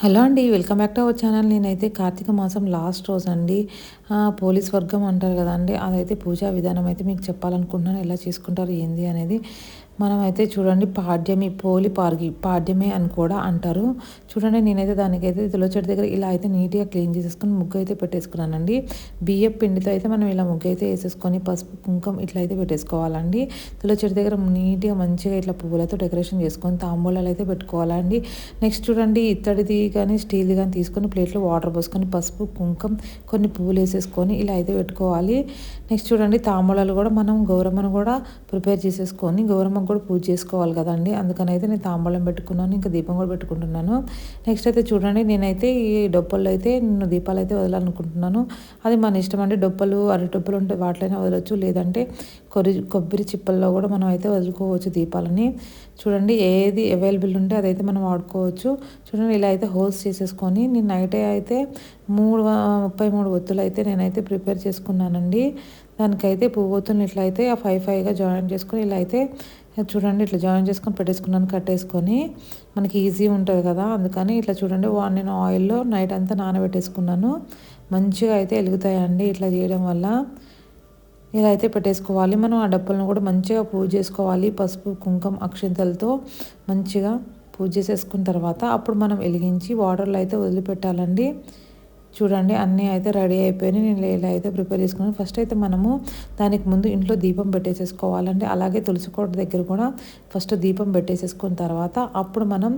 Hello అండి welcome back to our channel. నేనైతే కార్తీక మాసం లాస్ట్ రోజు అండి పోలీస్ వర్గం అంటారు కదండి అదైతే పూజా విధానం అయితే మీకు చెప్పాలనుకుంటున్నాను ఎలా చేసుకుంటారు ఏంది అనేది. మనమైతే చూడండి పాడ్యమి పోలి పార్గి పాడ్యమే అని కూడా అంటారు. చూడండి నేనైతే దానికైతే తులచెట్టు దగ్గర ఇలా అయితే నీట్గా క్లీన్ చేసేసుకొని ముగ్గు అయితే పెట్టేసుకున్నానండి. బియ్యం పిండితో అయితే మనం ఇలా ముగ్గు అయితే వేసేసుకొని పసుపు కుంకం ఇట్లా అయితే పెట్టేసుకోవాలండి. తులచెట్టు దగ్గర నీట్గా మంచిగా ఇట్లా పువ్వులతో డెకరేషన్ చేసుకొని తాంబూలాలు అయితే పెట్టుకోవాలండి. నెక్స్ట్ చూడండి ఇత్తడిది కానీ స్టీల్ది కానీ తీసుకొని ప్లేట్లో వాటర్ పోసుకొని పసుపు కుంకం కొన్ని పువ్వులు వేసేసుకొని ఇలా అయితే పెట్టుకోవాలి. నెక్స్ట్ చూడండి తాంబూలాలు కూడా మనం గౌరమ్మను కూడా ప్రిపేర్ చేసేసుకొని గౌరమ్మ కూడా పూజ చేసుకోవాలి కదండి. అందుకని అయితే నేను తాంబూలం పెట్టుకున్నాను ఇంకా దీపం కూడా పెట్టుకుంటున్నాను. నెక్స్ట్ అయితే చూడండి నేనైతే ఈ డొప్పల్లో అయితే నేను దీపాలు అయితే వదలాలనుకుంటున్నాను. అది మన ఇష్టం అండి. డొప్పలు అరటొప్పలు ఉంటే వాటిలోనే వదలొచ్చు. లేదంటే కొరి కొబ్బరి చిప్పల్లో కూడా మనం అయితే వదులుకోవచ్చు దీపాలని. చూడండి ఏది అవైలబుల్ ఉంటే అదైతే మనం వాడుకోవచ్చు. చూడండి ఇలా అయితే హోల్స్ చేసేసుకొని నేను నైటే అయితే మూడు ముప్పై మూడు ఒత్తులు అయితే నేనైతే ప్రిపేర్ చేసుకున్నానండి. దానికైతే పువ్వు ఒత్తులు ఇట్లా అయితే ఆ ఫైవ్ ఫైవ్గా జాయిన్ చేసుకుని ఇలా అయితే చూడండి ఇట్లా జాయిన్ చేసుకొని పెట్టేసుకున్నాను కట్టేసుకొని. మనకి ఈజీ ఉంటుంది కదా అందుకని ఇట్లా చూడండి నేను ఆయిల్లో నైట్ అంతా నానబెట్టేసుకున్నాను. మంచిగా అయితే వెలుగుతాయండి ఇట్లా చేయడం వల్ల. ఇలా అయితే పెట్టేసుకోవాలి. మనం ఆ డబ్బులను కూడా మంచిగా పూజ చేసుకోవాలి. పసుపు కుంకుమ అక్షింతలతో మంచిగా పూజ చేసేసుకున్న తర్వాత అప్పుడు మనం వెలిగించి వాటర్లో అయితే వదిలిపెట్టాలండి. చూడండి అన్నీ అయితే రెడీ అయిపోయినాయి. నేను ఇలా అయితే ప్రిపేర్ చేసుకున్నాను. ఫస్ట్ అయితే మనము దానికి ముందు ఇంట్లో దీపం పెట్టేసేసుకోవాలండి. అలాగే తులసి కోట దగ్గర కూడా ఫస్ట్ దీపం పెట్టేసేసుకున్న తర్వాత అప్పుడు మనం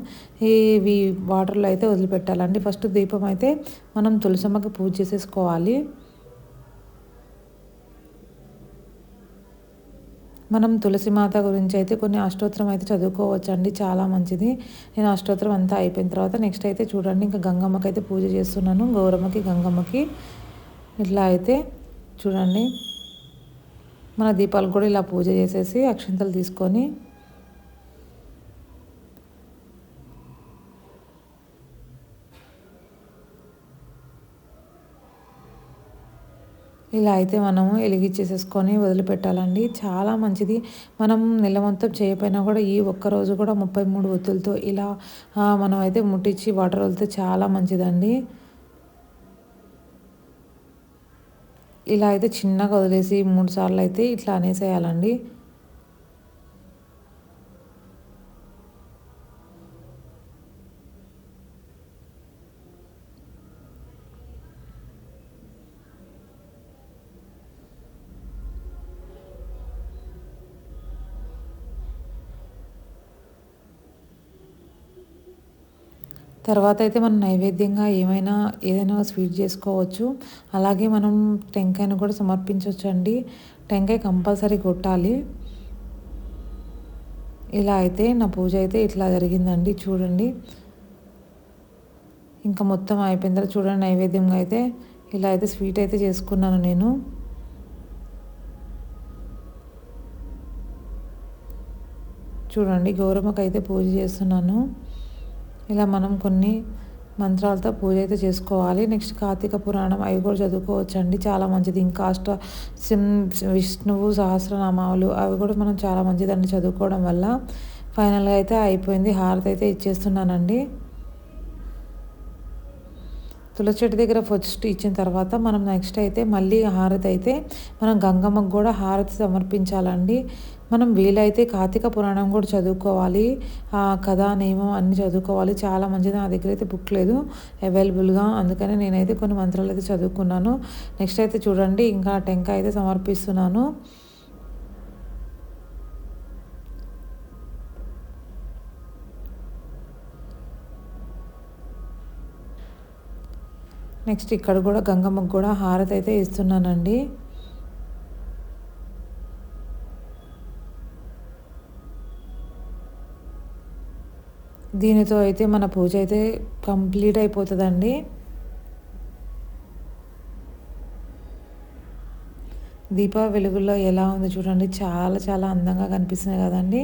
ఇవి వాటర్లో అయితే వదిలిపెట్టాలండి. ఫస్ట్ దీపం అయితే మనం తులసమ్మకి పూజ చేసేసుకోవాలి. మనం తులసి మాత గురించి అయితే కొన్ని అష్టోత్తరం అయితే చదువుకోవచ్చు అండి చాలా మంచిది. నేను అష్టోత్తరం అంతా అయిపోయిన తర్వాత నెక్స్ట్ అయితే చూడండి. ఇంకా గంగమ్మకి అయితే పూజ చేస్తున్నాను. గౌరమ్మకి గంగమ్మకి ఇట్లా అయితే చూడండి. మన దీపాలు కూడా ఇలా పూజ చేసేసి అక్షంతలు తీసుకొని ఇలా అయితే మనము వెలిగించేసేసుకొని వదిలిపెట్టాలండి. చాలా మంచిది. మనం నెల మొత్తం చేయకపోయినా కూడా ఈ ఒక్కరోజు కూడా ముప్పై మూడు ఒత్తులతో ఇలా మనం అయితే ముట్టించి వాటర్ వదిలితే చాలా మంచిదండి. ఇలా అయితే చిన్నగా వదిలేసి మూడు సార్లు అయితే ఇట్లా అనేసేయాలండి. తర్వాత అయితే మనం నైవేద్యంగా ఏమైనా ఏదైనా స్వీట్ చేసుకోవచ్చు. అలాగే మనం టెంకాయను కూడా సమర్పించవచ్చు అండి టెంకాయ కంపల్సరీ కొట్టాలి. ఇలా అయితే నా పూజ అయితే ఇట్లా జరిగిందండి. చూడండి. ఇంకా మొత్తం అయిపోయిన తర్వాత చూడండి నైవేద్యంగా అయితే ఇలా అయితే స్వీట్ అయితే చేసుకున్నాను నేను. చూడండి గౌరమ్మకి అయితే పూజ చేస్తున్నాను. ఇలా మనం కొన్ని మంత్రాలతో పూజ అయితే చేసుకోవాలి. నెక్స్ట్ కార్తీక పురాణం అవి కూడా చదువుకోవచ్చండి. చాలా మంచిది. ఇంకా అష్ట సిం విష్ణువు సహస్రనామాలు అవి కూడా మనం చాలా మంచిదండి చదువుకోవడం వల్ల. ఫైనల్గా అయితే అయిపోయింది. హారతి అయితే ఇచ్చేస్తున్నానండి. తులసి చెట్టు దగ్గర ఫస్ట్ ఇచ్చిన తర్వాత మనం నెక్స్ట్ అయితే మళ్ళీ హారతి అయితే మనం గంగమ్మకు కూడా హారతి సమర్పించాలండి. మనం వీలైతే కార్తీక పురాణం కూడా చదువుకోవాలి. ఆ కథ నియమం అన్నీ చదువుకోవాలి. చాలా మంచిది. నా దగ్గర అయితే బుక్ లేదు. అవైలబుల్గా అందుకని నేనైతే కొన్ని మంత్రాలు అయితే చదువుకున్నాను. నెక్స్ట్ అయితే చూడండి. ఇంకా టెంకాయ అయితే సమర్పిస్తున్నాను. నెక్స్ట్ ఇక్కడ కూడా గంగమ్మకు కూడా హారతి అయితే ఇస్తున్నానండి. దీనితో అయితే మన పూజ అయితే కంప్లీట్ అయిపోతుందండి. దీప వెలుగులో ఎలా ఉంది చూడండి. చాలా చాలా అందంగా కనిపిస్తుంది కదండి.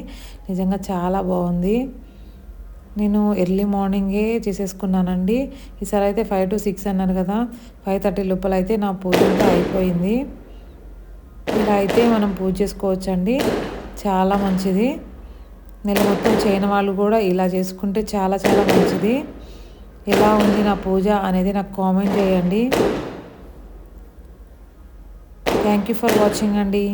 నిజంగా చాలా బాగుంది. నేను ఎర్లీ మార్నింగే చేసేసుకున్నానండి. ఈసారి అయితే ఫైవ్ టు సిక్స్ అన్నారు కదా. ఫైవ్ థర్టీ లోపల అయితే నా పూజ అంతా అయిపోయింది. ఇలా అయితే మనం పూజ చేసుకోవచ్చండి. చాలా మంచిది. నెల మొత్తం చేయని వాళ్ళు కూడా ఇలా చేసుకుంటే చాలా చాలా మంచిది. ఎలా ఉంది నా పూజ అనేది నాకు కామెంట్ చేయండి. థ్యాంక్ యూ ఫర్ వాచింగ్ అండి.